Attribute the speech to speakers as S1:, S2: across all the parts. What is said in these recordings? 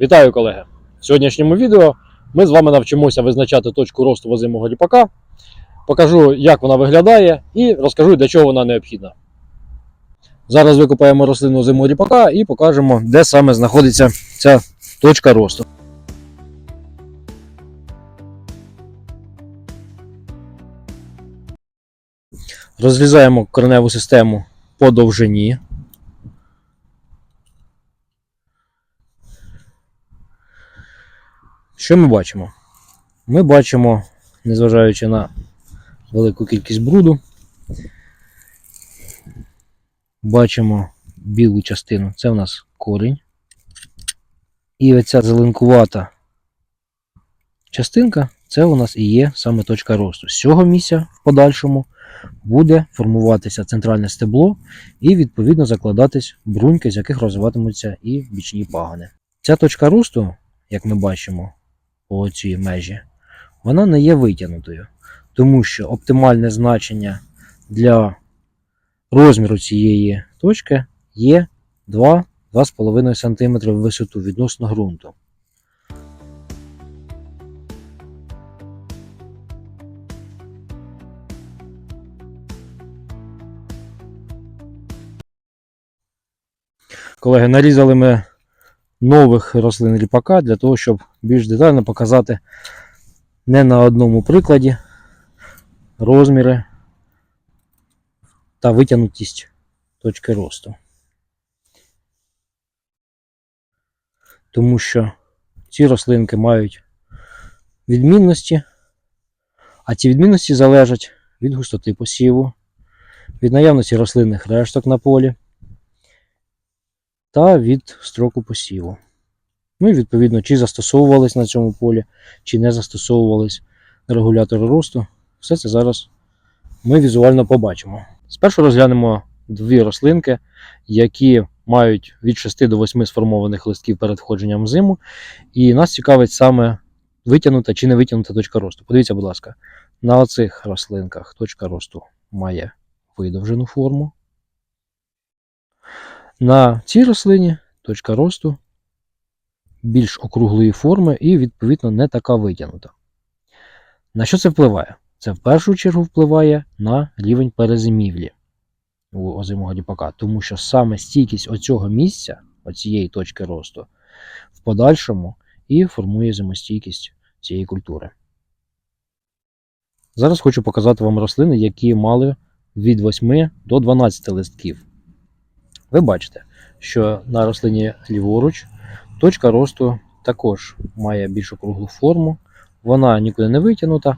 S1: Вітаю, колеги! В сьогоднішньому відео ми з вами навчимося визначати точку росту возимого ріпака, покажу, як вона виглядає, і розкажу, для чого вона необхідна. Зараз викопаємо рослину зиму ріпака і покажемо, де саме знаходиться ця точка росту. Розрізаємо кореневу систему по довжині. Що ми бачимо? Ми бачимо, незважаючи на велику кількість бруду, бачимо білу частину. Це у нас корінь. І оця зеленкувата частинка це у нас і є саме точка росту. З цього місця в подальшому буде формуватися центральне стебло і відповідно закладатись бруньки, з яких розвиватимуться і бічні пагони. Ця точка росту, як ми бачимо, цій межі, вона не є витягнутою, тому що оптимальне значення для розміру цієї точки є 2-2,5 см в висоту відносно ґрунту. Колеги, нарізали ми нових рослин ріпака для того, щоб більш детально показати не на одному прикладі розміри та витягнутість точки росту. Тому що ці рослинки мають відмінності, а ці відмінності залежать від густоти посіву, від наявності рослинних решток на полі та від строку посіву. Ну і відповідно, чи застосовувались на цьому полі, чи не застосовувались регулятори росту. Все це зараз ми візуально побачимо. Спершу розглянемо дві рослинки, які мають від 6 до 8 сформованих листків перед входженням в зиму. І нас цікавить саме витягнута чи не витягнута точка росту. Подивіться, будь ласка, на оцих рослинках точка росту має видовжену форму. На цій рослині точка росту більш округлої форми і, відповідно, не така витягнута. На що це впливає? Це в першу чергу впливає на рівень перезимівлі у озимого ріпака, тому що саме стійкість оцього місця, оцієї точки росту, в подальшому і формує зимостійкість цієї культури. Зараз хочу показати вам рослини, які мали від 8 до 12 листків. Ви бачите, що на рослині ліворуч точка росту також має більш округлу форму, вона нікуди не витягнута,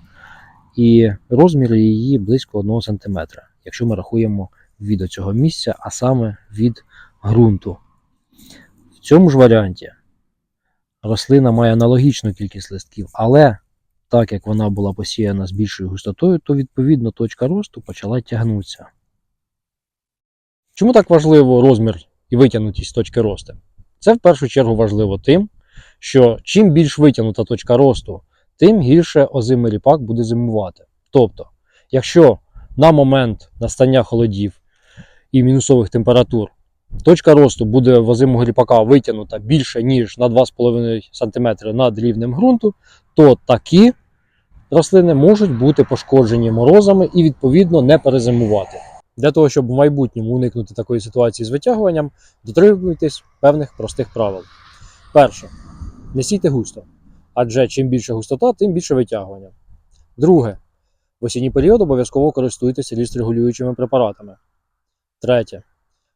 S1: і розмір її близько 1 см, якщо ми рахуємо від цього місця, а саме від ґрунту. В цьому ж варіанті рослина має аналогічну кількість листків, але так як вона була посіяна з більшою густотою, то відповідно точка росту почала тягнутися. Чому так важливо розмір і витягнутість точки росту? Це в першу чергу важливо тим, що чим більш витягнута точка росту, тим гірше озимий ріпак буде зимувати. Тобто, якщо на момент настання холодів і мінусових температур точка росту буде в озимого ріпака витягнута більше, ніж на 2,5 см над рівнем ґрунту, то такі рослини можуть бути пошкоджені морозами і, відповідно, не перезимувати. Для того, щоб в майбутньому уникнути такої ситуації з витягуванням, дотримуйтесь певних простих правил. Перше, не густо, адже чим більше густота, тим більше витягування. Друге, в осінній період обов'язково користуйтеся ліст-регулюючими препаратами. Третє,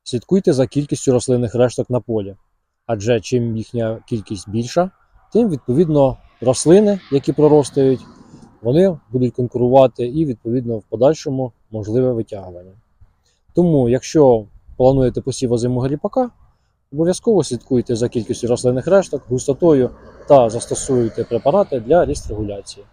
S1: слідкуйте за кількістю рослинних решток на полі, адже чим їхня кількість більша, тим відповідно рослини, які проростають, вони будуть конкурувати і відповідно в подальшому можливе витягування. Тому, якщо плануєте посів озимого ріпака, обов'язково слідкуйте за кількістю рослинних решток, густотою та застосуйте препарати для ріст регуляції.